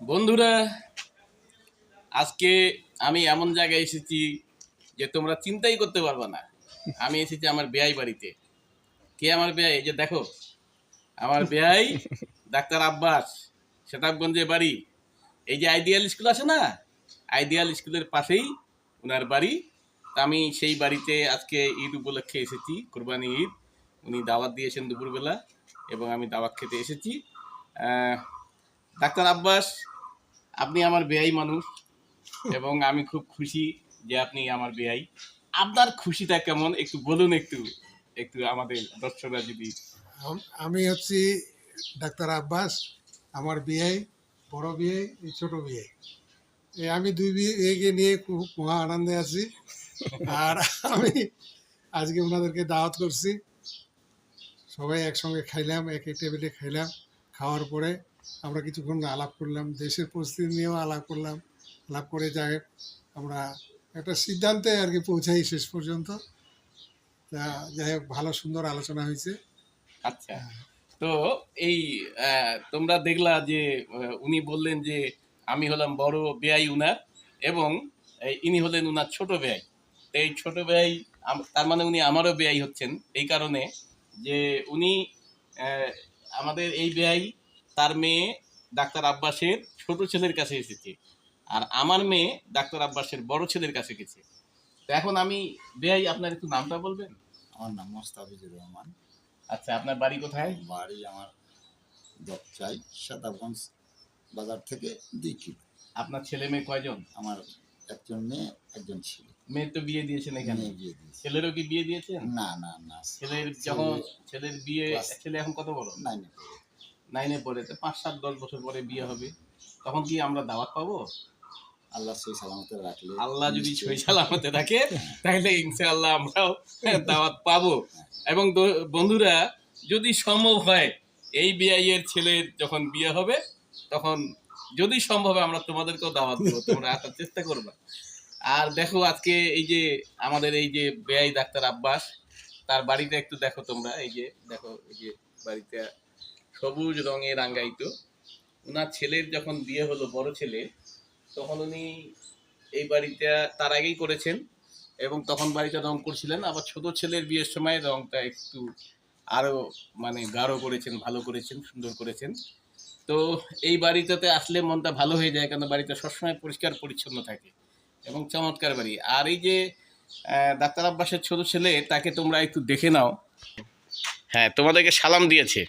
বন্ধুরা, আজকে আমি এমন জায়গায় এসেছি যে তোমরা চিন্তাই করতে পারবে না। আমি এসেছি আমার বেয়াই বাড়িতে। কে আমার বেয়াই? এই যে দেখো, আমার বেয়াই ডাক্তার আব্বাস সেতাবগঞ্জে বাড়ি। এই যে আইডিয়াল স্কুল আছে না? আইডিয়াল স্কুলের পাশেই ওনার বাড়ি। আমি সেই বাড়িতে আজকে ঈদ উপলক্ষে এসেছি, কোরবানি ঈদ। উনি দাওয়াত দিয়েছেন দুপুরবেলা এবং আমি দাওয়াত খেতে এসেছি। ডাক্তার আব্বাস, আপনি আমার বেয়াই মানুষ এবং আমি খুব খুশি যে আপনি আমার বেয়াই আপনার খুশিটা কেমন? একটু বলুন একটু একটু আমাদের দর্শকরা যদি আমি হচ্ছি ডাক্তার আব্বাস, আমার বিয়ে বড় বিয়ে এই ছোট বিয়ে এই আমি দুই বিয়েকে নিয়ে খুব মহা আনন্দে আছি। আর আমি আজকে ওনাদেরকে দাওয়াত করছি। সবাই একসঙ্গে খাইলাম এক এক টেবিলে খাইলাম। খাওয়ার পরে আমরা কিছুক্ষণ আলাপ করলাম, দেশের পরিস্থিতি নিয়েও আলাপ করলাম, আলাপ করে যাই আমরা একটা সিদ্ধান্তে আর কি পৌঁছাই শেষ পর্যন্ত। যাই হোক, ভালো সুন্দর আলোচনা হয়েছে। আচ্ছা তো এই তোমরা দেখলা যে উনি বললেন যে, আমি হলাম বড় বেয়াই উনার এবং ইনি হলেন উনার ছোট বেয়াই তো এই ছোট বেয়াই তার মানে উনি আমারও বেয়াই হচ্ছেন। এই কারণে যে উনি আমাদের এই বেয়াই তার মেয়ে ডাক্তার আব্বাসের ছোট ছেলের কাছে এসেছে। আর আমার মেয়ে ডাক্তার আব্বাসের বড় ছেলের কাছে গেছে। তো এখন আমি বেয়াই আপনার একটু নামটা বলবেন? আমার নাম মোস্তাফিজুর রহমান। আচ্ছা আপনার বাড়ি কোথায়? বাড়ি আমার দপচাই সাতাবগঞ্জ বাজার থেকে দুই কিলো। আপনার ছেলে মেয়ে কয়জন? আমার একজন মেয়ে একজন ছিল। মেয়ের তো বিয়ে দিয়েছেন এখানে। বিয়ে দিয়েছে। ছেলেরও কি বিয়ে দিয়েছেন? না না না ছেলের যখন ছেলের বিয়ে ছেলে এখন কত বড়? নাইনে নাইনে পড়ে তো পাঁচ সাত দশ বছর পরে বিয়ে হবে। তখন কি আমরা দাওয়াত পাবো? আল্লাহ সেই সালামতে রাখলে আল্লাহ যদি সই সালামতে রাখে তাহলে ইনশাআল্লাহ আমরাও দাওয়াত পাবো। এবং বন্ধুরা যদি সম্ভব হয় এই বিআইয়ের ছেলের যখন বিয়ে হবে তখন যদি সম্ভব হয় আমরা তোমাদেরকেও দাওয়াত দেবো। তোমরা আসার চেষ্টা করবা। আর দেখো আজকে এই যে আমাদের এই যে বেআই ডাক্তার আব্বাস, তার বাড়িতে একটু দেখো তোমরা, এই যে দেখো, এই যে বাড়িতে সবুজ রঙে রাঙ্গায়িত ওনার ছেলের যখন বিয়ে হলো, বড় ছেলে, তখন উনি এই বাড়িটা তার আগেই করেছেন এবং তখন বাড়িটা রং করছিলেন। আবার ছোট ছেলের বিয়ের সময় রংটা একটু আরও মানে গাঢ় করেছেন, ভালো করেছেন, সুন্দর করেছেন। তো এই বাড়িটাতে আসলে মনটা ভালো হয়ে যায় কারণ বাড়িটা সবসময় পরিষ্কার পরিচ্ছন্ন থাকে। এবং চমৎকার বাড়ি। আর এই যে ডাক্তার আব্বাসের ছোট ছেলে তাকে তোমরা একটু দেখে নাও। হ্যাঁ তোমাদেরকে সালাম দিয়েছে।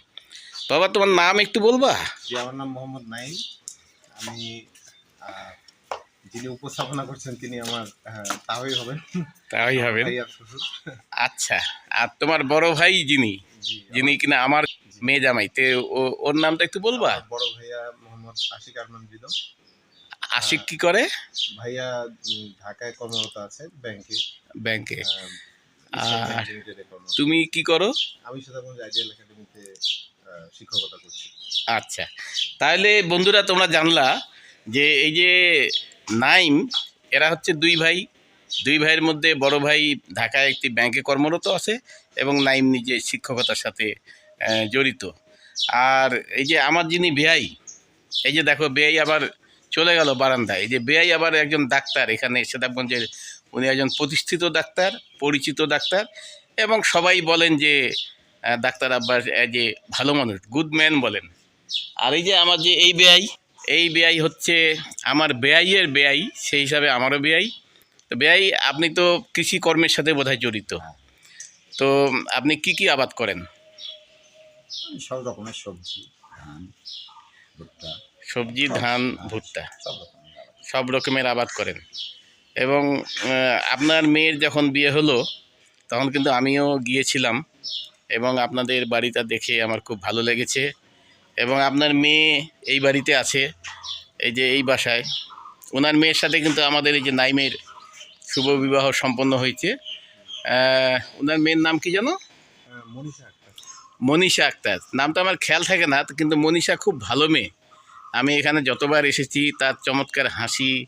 বাবা তোমার নাম একটু বলবা? জি আমার নাম মোহাম্মদ নাইম আমি যিনি উপস্থাপনা করছেন তিনি আমার তাওই হবেন। তাই হবে ভাই আচ্ছা আর তোমার বড় ভাই যিনি যিনি কিনা আমার মেয়ে জামাই তে ও- ওর নামটা একটু বলবা? বড় ভাইয়া মোহাম্মদ আশিক আরমান বিদম। আশিক কি করে? ভাইয়া ঢাকায় কর্মরত আছে ব্যাংকে। ব্যাংকে। তুমি কি করো? আমি সুধাগঞ্জ আইডিয়াল একাডেমিতে শিক্ষকতা করছি। আচ্ছা। তাহলে বন্ধুরা তোমরা জানলা যে এই যে নাইম এরা হচ্ছে দুই ভাই। দুই ভাইয়ের মধ্যে বড় ভাই ঢাকায় একটি ব্যাংকে কর্মরত আছে এবং নাইম নিজে শিক্ষকতার সাথে জড়িত। আর এই যে আমার যিনি বেআই এই যে দেখো বেআই আবার চলে গেল বারান্দায়। এই যে বেআই আবার একজন ডাক্তার, এখানে সেতাবগঞ্জের উনি একজন প্রতিষ্ঠিত ডাক্তার, পরিচিত ডাক্তার এবং সবাই বলেন যে ডাক্তার আব্বাস যে ভালো মানুষ গুড ম্যান বলেন। আর এই যে আমার যে এই বেআই এই বেআই হচ্ছে আমার বেয়াইয়ের বেআই, সেই হিসাবে আমারও বেআই। তো বেয়াই আপনি তো কৃষি কর্মের সাথে বোধহয় জড়িত। তো আপনি কি কি আবাদ করেন? সব রকমের সবজি, ধান, ভুট্টা। সবজি ধান ভুট্টা সব রকমের আবাদ। করেন। এবং আপনার মেয়ের যখন বিয়ে হলো তখন কিন্তু আমিও গিয়েছিলাম এবং আপনাদের বাড়িটা দেখে আমার খুব ভালো লেগেছে। এবং আপনার মেয়ে এই বাড়িতে আছে এই যে এই বাসায়। ওনার মেয়ের সাথে কিন্তু আমাদের এই যে নাইমের শুভ বিবাহ সম্পন্ন হয়েছে। ওনার মেয়ের নাম কি জানো মনীষা আক্তার। মনীষা আক্তার। নামটা আমার খেয়াল থাকে না কিন্তু মনীষা খুব ভালো মেয়ে। আমি এখানে যতবার এসেছি, তার চমৎকার হাসি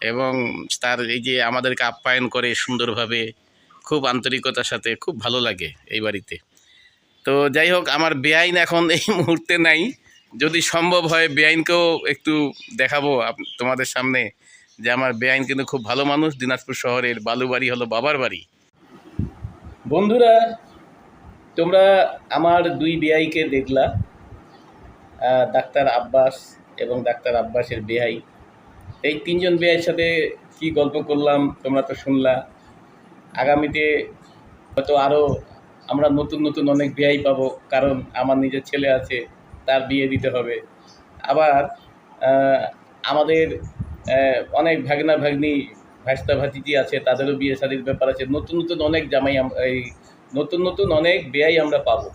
এবং তার এই যে আমাদেরকে আপ্যায়ন করে সুন্দরভাবে, খুব আন্তরিকতার সাথে, খুব ভালো লাগে এই বাড়িতে। তো যাই হোক, আমার বেআইন এখন এই মুহূর্তে নাই। যদি সম্ভব হয়, বেআইনকেও একটু দেখাবো তোমাদের সামনে যে আমার বেআইন কিন্তু খুব ভালো মানুষ, দিনাজপুর শহরের বালুবাড়ি হলো বাবার বাড়ি। বন্ধুরা, তোমরা আমার দুই বেআইকে দেখলা। ডাক্তার আব্বাস এবং ডাক্তার আব্বাসের বেআই এই তিনজন বেআইয়ের সাথে কি গল্প করলাম, তোমরা তো শুনলা। আগামীতে হয়তো আরও আমরা নতুন নতুন অনেক বেআই পাবো, কারণ আমার নিজের ছেলে আছে, তার বিয়ে দিতে হবে। আবার আমাদের অনেক ভাগনা ভাগ্নি, ভাস্তা ভাতিজি আছে, তাদেরও বিয়ে শাদির ব্যাপার আছে। নতুন নতুন অনেক জামাই এই নতুন নতুন অনেক বেআই আমরা পাবো।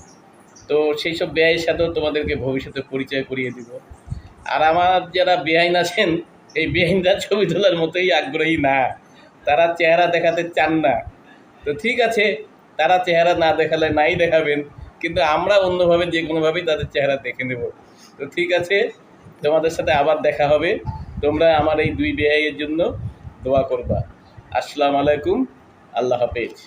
তো সেই সব বেআইয়ের সাথেও তোমাদেরকে ভবিষ্যতে পরিচয় করিয়ে দিব। আর আমার যারা বেআইন আছেন, এই বেআইনরা ছবি তোলার মতোই আগ্রহী না। তারা চেহারা দেখাতে চান না। তো ঠিক আছে, তারা চেহারা না দেখালে নাই দেখাবেন, কিন্তু আমরা অন্যভাবে যে কোনোভাবেই তাদের চেহারা দেখে নেব। তো ঠিক আছে, তোমাদের সাথে আবার দেখা হবে। তোমরা আমার এই দুই বেআইয়ের জন্য দোয়া করবা। আসসালামু আলাইকুম, আল্লাহ হাফেজ।